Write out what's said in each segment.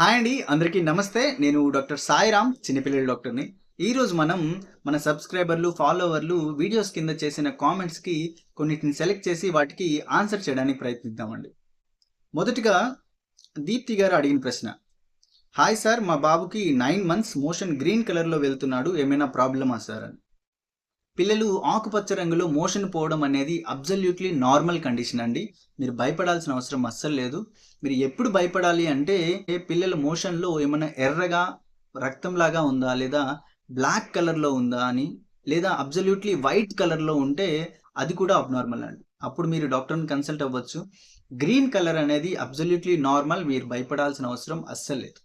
Hi అండి అందరికీ నమస్తే. నేను డాక్టర్ సాయిరామ్ చిన్నపిల్లల డాక్టర్ని. ఈరోజు మనం మన సబ్స్క్రైబర్లు ఫాలోవర్లు వీడియోస్ కింద చేసిన కామెంట్స్కి కొన్నిటిని సెలెక్ట్ చేసి వాటికి ఆన్సర్ చేయడానికి ప్రయత్నిద్దామండి. మొదటిగా దీప్తి గారు అడిగిన ప్రశ్న. హాయ్ సార్ మా బాబుకి నైన్ మంత్స్ మోషన్ గ్రీన్ కలర్లో వెళ్తున్నాడు ఏమైనా ప్రాబ్లమా సార్? అని. పిల్లలు ఆకుపచ్చ రంగులో మోషన్ పోవడం అనేది అబ్జల్యూట్లీ నార్మల్ కండిషన్ అండి. మీరు భయపడాల్సిన అవసరం అస్సలు లేదు. మీరు ఎప్పుడు భయపడాలి అంటే పిల్లల మోషన్లో ఏమైనా ఎర్రగా రక్తంలాగా ఉందా లేదా బ్లాక్ కలర్లో ఉందా అని లేదా అబ్జల్యూట్లీ వైట్ కలర్లో ఉంటే అది కూడా అబ్నార్మల్ అండి. అప్పుడు మీరు డాక్టర్ని కన్సల్ట్ అవ్వచ్చు. గ్రీన్ కలర్ అనేది అబ్జల్యూట్లీ నార్మల్ మీరు భయపడాల్సిన అవసరం అస్సలు లేదు.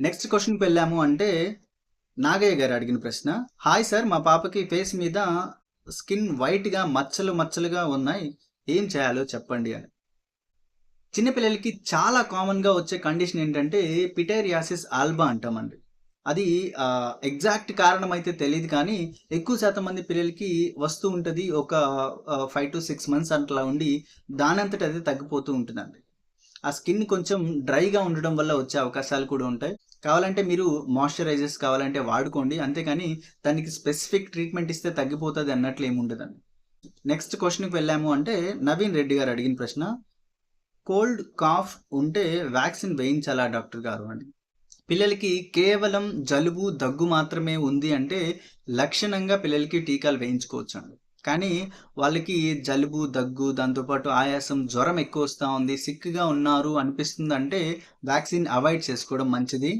నెక్స్ట్ క్వశ్చన్కి వెళ్ళాము అంటే నాగయ్య గారు అడిగిన ప్రశ్న హాయ్ సార్ మా పాపకి ఫేస్ మీద స్కిన్ వైట్గా మచ్చలు మచ్చలుగా ఉన్నాయి. ఏం చేయాలో చెప్పండి అని. చిన్నపిల్లలకి చాలా కామన్గా వచ్చే కండిషన్ ఏంటంటే పిటేరియాసిస్ ఆల్బా అంటామండి అది ఎగ్జాక్ట్ కారణం అయితే తెలియదు కానీ ఎక్కువ శాతం మంది పిల్లలకి వస్తూ ఉంటుంది. ఒక ఫైవ్ టు సిక్స్ మంత్స్ అట్లా ఉండి దానంతట అది తగ్గిపోతూ ఉంటుందండి. ఆ స్కిన్ కొంచెం డ్రైగా ఉండడం వల్ల వచ్చే అవకాశాలు కూడా ఉంటాయి. కావాలంటే మీరు మాయిశ్చరైజర్స్ కావాలంటే వాడుకోండి. అంతేకాని దానికి స్పెసిఫిక్ ట్రీట్మెంట్ ఇస్తే తగ్గిపోతుంది అన్నట్లు ఏముండదండి నెక్స్ట్ క్వశ్చన్కి వెళ్ళాము అంటే నవీన్ రెడ్డి గారు అడిగిన ప్రశ్న కోల్డ్ కాఫ్ ఉంటే వ్యాక్సిన్ వేయించాలా డాక్టర్ గారు అని పిల్లలకి కేవలం జలుబు దగ్గు మాత్రమే ఉంది అంటే లక్షణంగా పిల్లలకి టీకాలు వేయించుకోవచ్చు అండి కానీ వాళ్ళకి జలుబు దగ్గు దాంతోపాటు ఆయాసం జ్వరం ఎక్కువ వస్తూ ఉంది సిక్గా ఉన్నారు అనిపిస్తుంది అంటే వ్యాక్సిన్ అవాయిడ్ చేసుకోవడం మంచిది.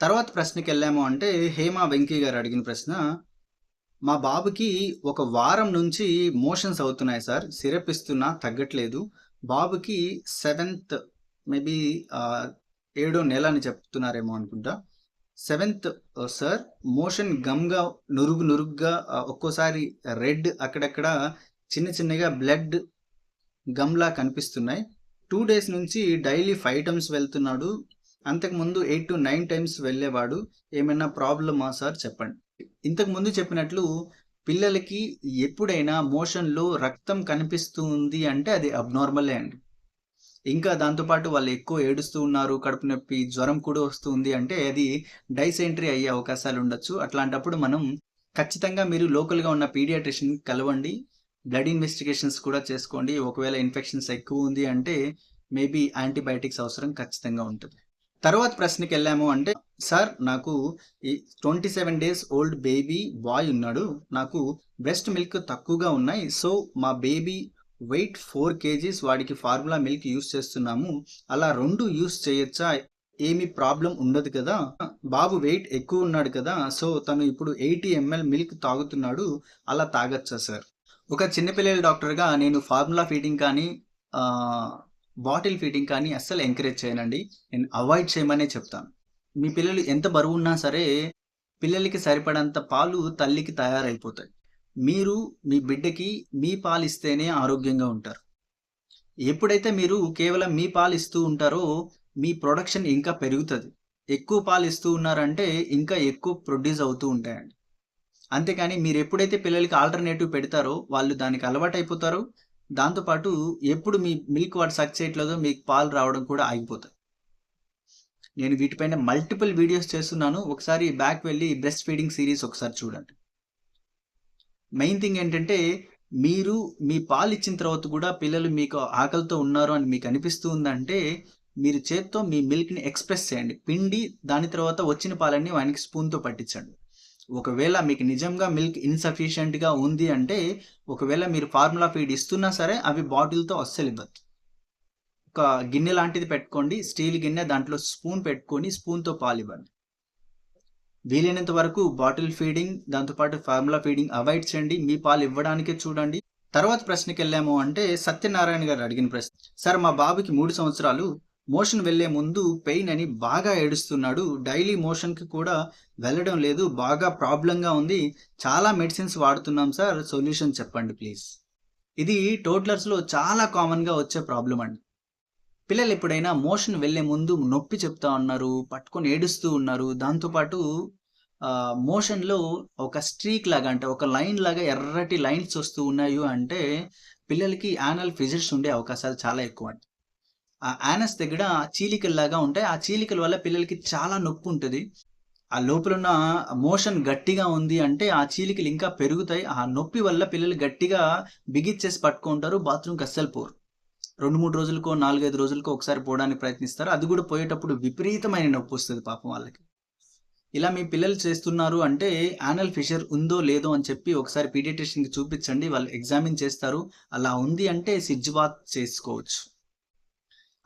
తర్వాత ప్రశ్నకి వెళ్ళాము అంటే హేమ వెంకీ గారు అడిగిన ప్రశ్న మా బాబుకి ఒక వారం నుంచి మోషన్స్ అవుతున్నాయి సార్ సిరప్ ఇస్తున్నా తగ్గట్లేదు. బాబుకి సెవెంత్ మేబీ ఏడో నెల అని చెప్తున్నారేమో అనుకుంటా. సెవెంత్ సార్ మోషన్ గమ్గా నురుగు నురుగ్గా ఒక్కోసారి రెడ్ అక్కడక్కడ చిన్న చిన్నగా బ్లడ్ గమ్లా కనిపిస్తున్నాయి. టూ డేస్ నుంచి డైలీ ఫైవ్ టైమ్స్ వెళ్తున్నాడు. అంతకుముందు ఎయిట్ టు నైన్ టైమ్స్ వెళ్ళేవాడు. ఏమైనా ప్రాబ్లమా సార్? చెప్పండి. ఇంతకుముందు చెప్పినట్లు పిల్లలకి ఎప్పుడైనా మోషన్లో రక్తం కనిపిస్తుంది అంటే అది అబ్నార్మలే అండి. ఇంకా దాంతోపాటు వాళ్ళు ఎక్కువ ఏడుస్తూ ఉన్నారు కడుపు నొప్పి జ్వరం కూడా వస్తుంది అంటే అది డైసెంట్రీ అయ్యే అవకాశాలు ఉండొచ్చు. అట్లాంటప్పుడు మనం ఖచ్చితంగా మీరు లోకల్గా ఉన్న పీడియాట్రిషియన్ కలవండి. బ్లడ్ ఇన్వెస్టిగేషన్స్ కూడా చేసుకోండి. ఒకవేళ ఇన్ఫెక్షన్స్ ఎక్కువ ఉంది అంటే మేబీ యాంటీబయాటిక్స్ అవసరం ఖచ్చితంగా ఉంటుంది. తర్వాత ప్రశ్నకి వెళ్ళాము అంటే సార్ నాకు ఈ twenty seven days old baby boy ఉన్నాడు. నాకు బ్రెస్ట్ మిల్క్ తక్కువగా ఉన్నాయి. సో మా బేబీ వెయిట్ ఫోర్ కేజీస్ వాడికి ఫార్ములా మిల్క్ యూస్ చేస్తున్నాము. అలా రెండు యూస్ చేయొచ్చా? ఏమి ప్రాబ్లం ఉండదు కదా? బాబు వెయిట్ ఎక్కువ ఉన్నాడు కదా? సో తను ఇప్పుడు ఎయిటీ ఎంఎల్ మిల్క్ తాగుతున్నాడు. అలా తాగొచ్చా సార్? ఒక చిన్నపిల్లల డాక్టర్గా నేను ఫార్ములా ఫీడింగ్ కానీ బాటిల్ ఫీడింగ్ కానీ అస్సలు ఎంకరేజ్ చేయనండి. నేను అవాయిడ్ చేయమనే చెప్తాను. మీ పిల్లలు ఎంత బరువు ఉన్నా సరే పిల్లలకి సరిపడంత పాలు తల్లికి తయారైపోతాయి. మీరు మీ బిడ్డకి మీ పాలు ఇస్తేనే ఆరోగ్యంగా ఉంటారు. ఎప్పుడైతే మీరు కేవలం మీ పాలు ఇస్తూ ఉంటారో మీ ప్రొడక్షన్ ఇంకా పెరుగుతుంది. ఎక్కువ పాలు ఇస్తూ ఉన్నారంటే ఇంకా ఎక్కువ ప్రొడ్యూస్ అవుతూ ఉంటాయండి. అంతేకాని మీరు ఎప్పుడైతే పిల్లలకి ఆల్టర్నేటివ్ పెడతారో వాళ్ళు దానికి అలవాటు అయిపోతారు దాంతోపాటు ఎప్పుడు మీ మిల్క్ వాడు సక్ చేయట్లేదో మీకు పాలు రావడం కూడా ఆగిపోతుంది నేను వీటిపైన మల్టిపుల్ వీడియోస్ చేస్తున్నాను. ఒకసారి బ్యాక్ వెళ్ళి బ్రెస్ట్ ఫీడింగ్ సిరీస్ ఒకసారి చూడండి. మెయిన్ థింగ్ ఏంటంటే మీరు మీ పాలు ఇచ్చిన తర్వాత కూడా పిల్లలు మీకు ఆకలితో ఉన్నారు అని మీకు అనిపిస్తూ ఉందంటే మీరు చేత్తో మీ మిల్క్ని ఎక్స్ప్రెస్ చేయండి. పిండి దాని తర్వాత వచ్చిన పాలన్నీ వానికి స్పూన్తో పట్టించండి. ఒకవేళ మీకు నిజంగా మిల్క్ ఇన్సఫిషియెంట్గా ఉంది అంటే ఒకవేళ మీరు ఫార్ములా ఫీడ్ ఇస్తున్నా సరే అవి బాటిల్తో అస్సలు ఇవ్వద్దు. ఒక గిన్నె లాంటిది పెట్టుకోండి. స్టీల్ గిన్నె దాంట్లో స్పూన్ పెట్టుకొని స్పూన్తో పాలు ఇవ్వండి వీలైనంత వరకు బాటిల్ ఫీడింగ్ దాంతోపాటు ఫార్ములా ఫీడింగ్ అవాయిడ్ చేయండి. మీ పాలు ఇవ్వడానికే చూడండి. తర్వాత ప్రశ్నకి వెళ్ళాము అంటే సత్యనారాయణ గారు అడిగిన ప్రశ్న. సార్ మా బాబుకి మూడు సంవత్సరాలు. మోషన్ వెళ్ళే ముందు పెయిన్ అని బాగా ఏడుస్తున్నాడు. డైలీ మోషన్కి కూడా వెళ్ళడం లేదు. బాగా ప్రాబ్లంగా ఉంది. చాలా మెడిసిన్స్ వాడుతున్నాం సార్. సొల్యూషన్ చెప్పండి ప్లీజ్. ఇది టోట్లర్స్లో చాలా కామన్గా వచ్చే ప్రాబ్లం అండి. పిల్లలు ఎప్పుడైనా మోషన్ వెళ్ళే ముందు నొప్పి చెప్తా ఉన్నారు పట్టుకొని ఏడుస్తూ ఉన్నారు. దాంతోపాటు మోషన్లో ఒక స్ట్రీక్ లాగా అంటే ఒక లైన్ లాగా ఎర్రటి లైన్స్ వస్తూ ఉన్నాయి అంటే పిల్లలకి యానల్ ఫిజిట్స్ ఉండే అవకాశాలు చాలా ఎక్కువ. అండి ఆ యానస్ దగ్గర చీలికల్లాగా ఉంటాయి. ఆ చీలికల వల్ల పిల్లలకి చాలా నొప్పి ఉంటుంది. ఆ లోపల ఉన్న మోషన్ గట్టిగా ఉంది అంటే ఆ చీలికలు ఇంకా పెరుగుతాయి. ఆ నొప్పి వల్ల పిల్లలు గట్టిగా బిగిచ్చేసి పట్టుకుంటారు. బాత్రూమ్కి అస్సలు పోరు. రెండు మూడు రోజులకో నాలుగైదు రోజులకో ఒకసారి పోవడానికి ప్రయత్నిస్తారు. అది కూడా పోయేటప్పుడు విపరీతమైన నొప్పి వస్తుంది పాపం వాళ్ళకి. ఇలా మీ పిల్లలు చేస్తున్నారు అంటే యానల్ ఫిషర్ ఉందో లేదో అని చెప్పి ఒకసారి పీడియాట్రిషియన్కి చూపించండి. వాళ్ళు ఎగ్జామిన్ చేస్తారు. అలా ఉంది అంటే సిడ్జ్ బాత్ చేసుకోవచ్చు.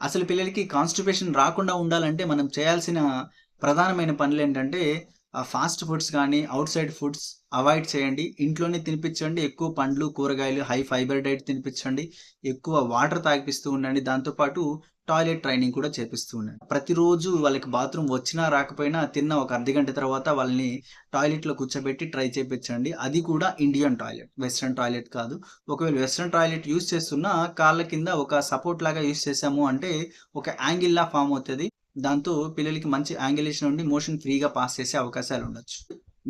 అసలు పిల్లలకి కాన్స్టిపేషన్ రాకుండా ఉండాలంటే మనం చేయాల్సిన ప్రధానమైన పనులు ఏంటంటే ఫాస్ట్ ఫుడ్స్ కానీ అవుట్ సైడ్ ఫుడ్స్ అవాయిడ్ చేయండి. ఇంట్లోనే తినిపించండి. ఎక్కువ పండ్లు కూరగాయలు హై ఫైబర్ డైట్ తినిపించండి. ఎక్కువ వాటర్ తాగిపిస్తూ ఉండండి. దాంతోపాటు టాయిలెట్ ట్రైనింగ్ కూడా చేపిస్తూ ఉండండి. ప్రతిరోజు వాళ్ళకి బాత్రూమ్ వచ్చినా రాకపోయినా తిన్న ఒక అర్ధ గంట తర్వాత వాళ్ళని టాయిలెట్లో కూర్చోబెట్టి ట్రై చేయించండి అది కూడా ఇండియన్ టాయిలెట్ వెస్ట్రన్ టాయిలెట్ కాదు. ఒకవేళ వెస్ట్రన్ టాయిలెట్ యూస్ చేస్తున్నా కాళ్ళ కింద ఒక సపోర్ట్ లాగా యూస్ చేసాము అంటే ఒక యాంగిల్ లా ఫామ్ అవుతుంది. దాంతో పిల్లలకి మంచి యాంగిలేషన్ ఉండి మోషన్ ఫ్రీగా పాస్ చేసే అవకాశాలు ఉండొచ్చు.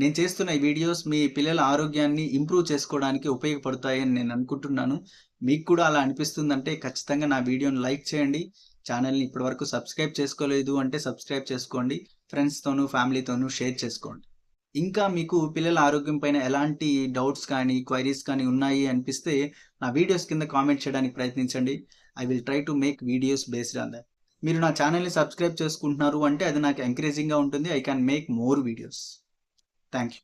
నేను చేస్తున్న ఈ వీడియోస్ మీ పిల్లల ఆరోగ్యాన్ని ఇంప్రూవ్ చేసుకోవడానికి ఉపయోగపడతాయని నేను అనుకుంటున్నాను. మీకు కూడా అలా అనిపిస్తుందంటే ఖచ్చితంగా నా వీడియోని లైక్ చేయండి. ఛానల్ని ఇప్పటివరకు సబ్స్క్రైబ్ చేసుకోలేదు అంటే సబ్స్క్రైబ్ చేసుకోండి. ఫ్రెండ్స్తోనూ ఫ్యామిలీతోనూ షేర్ చేసుకోండి. ఇంకా మీకు పిల్లల ఆరోగ్యం పైన ఎలాంటి డౌట్స్ కానీ క్వైరీస్ కానీ ఉన్నాయి అనిపిస్తే నా వీడియోస్ కింద కామెంట్ చేయడానికి ప్రయత్నించండి. I will try to make videos based on that మీరు నా ఛానల్ని సబ్స్క్రైబ్ చేసుకుంటున్నారు అంటే అది నాకు ఎంకరేజింగ్గా ఉంటుంది. I can make more videos thank you